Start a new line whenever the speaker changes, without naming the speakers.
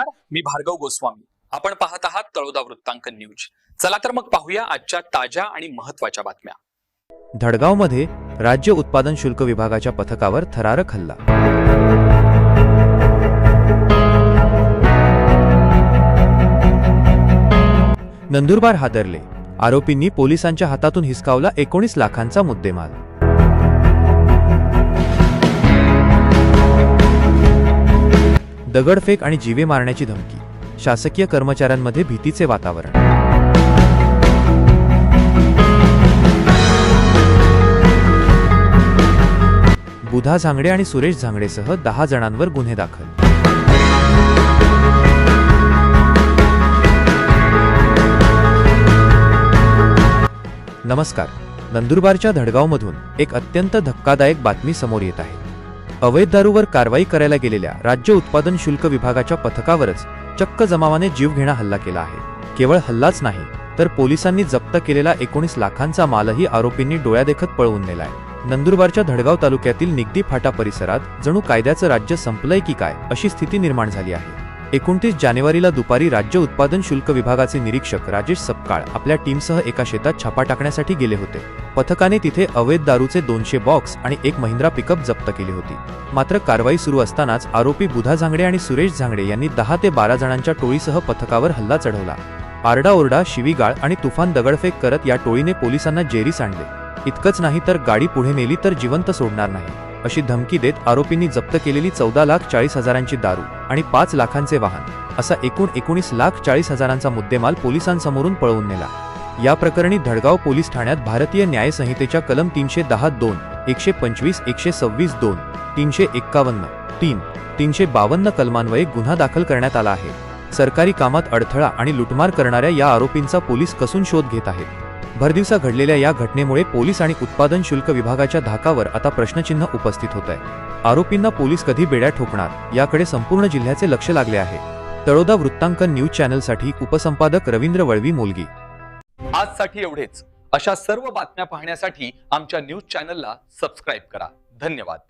नमस्कार मी भार्गव गोस्वामी. आपण पाहत आहात तळोदा वृत्तांक न्यूज. चला तर मग पाहूया आजच्या ताज्या आणि महत्त्वाच्या बातम्या.
धडगावमध्ये राज्य उत्पादन शुल्क विभागाच्या पथकावर थरारक हल्ला. नंदुरबार हादरले. आरोपींनी पोलिसांच्या हातातून हिसकावला एकोणीस लाखांचा मुद्देमाल. दगडफेक आणि जीवे मारण्याची धमकी शासकीय कर्मचाऱ्यांमध्ये भीतीचे वातावरण. बुधा झांगडे आणि सुरेश झांगडेसह दहा जणांवर गुन्हे दाखल. नमस्कार. नंदुरबारच्या धडगावमधून एक अत्यंत धक्कादायक बातमी समोर येत आहे. अवैध दारूवर कारवाई करायला गेलेल्या राज्य उत्पादन शुल्क विभागाच्या पथकावरच चक्क जमावाने जीवघेणा हल्ला केला आहे. केवळ हल्लाच नाही तर पोलिसांनी जप्त केलेला एकोणीस लाखांचा मालही आरोपींनी डोळ्यादेखत पळवून नेलाय. नंदुरबारच्या धडगाव तालुक्यातील निगदी फाटा परिसरात जणू कायद्याचं राज्य संपलंय की काय अशी स्थिती निर्माण झाली आहे. एकोणतीस जानेवारीला दुपारी राज्य उत्पादन शुल्क विभागाचे निरीक्षक राजेश सपकाळ आपल्या टीमसह एका शेतात छापा टाकण्यासाठी गेले होते. पथकाने तिथे अवैध दारूचे दोनशे बॉक्स आणि एक महिंद्रा पिकअप जप्त केली होती. मात्र कारवाई सुरू असतानाच आरोपी बुधा झांगडे आणि सुरेश झांगडे यांनी दहा ते बारा जणांच्या टोळीसह पथकावर हल्ला चढवला. आरडाओरडा शिवीगाळ आणि तुफान दगडफेक करत या टोळीने पोलिसांना जेरीस आणले. इतकंच नाही तर गाडी पुढे नेली तर जिवंत सोडणार नाही अशी धमकी देत आरोपींनी जप्त केलेली चौदा लाख चाळीस हजारांची दारू आणि पाच लाखांचे वाहन असा एकूण एकोणीस लाख चाळीस हजारांचा मुद्देमाल पोलिसांसमोरून पळवून नेला. या प्रकरणी धडगाव पोलीस ठाण्यात भारतीय न्यायसंहितेच्या कलम तीनशे दहा दोन एकशे पंचवीस एकशे सव्वीस दोन तीनशे एक्कावन्न तीन तीनशे बावन्न कलमान्वये गुन्हा दाखल करण्यात आला आहे. सरकारी कामात अडथळा आणि लुटमार करणाऱ्या या आरोपींचा पोलीस कसून शोध घेत आहेत भरदिवसा घडलेल्या या घटनेमुळे पोलीस आणि उत्पादन शुल्क विभागाच्या धाकावर आता प्रश्नचिन्ह उपस्थित होत आहे आरोपींना पोलीस कधी बेड्या ठोकणार याकडे संपूर्ण जिल्ह्याचे लक्ष लागले आहे. तळोदा वृत्तांकन न्यूज चॅनलसाठी उपसंपादक रवींद्र वळवी मोलगी.
आजसाठी एवढेच. अशा सर्व बातम्या पाहण्यासाठी आमच्या न्यूज चॅनलला सबस्क्राईब करा. धन्यवाद.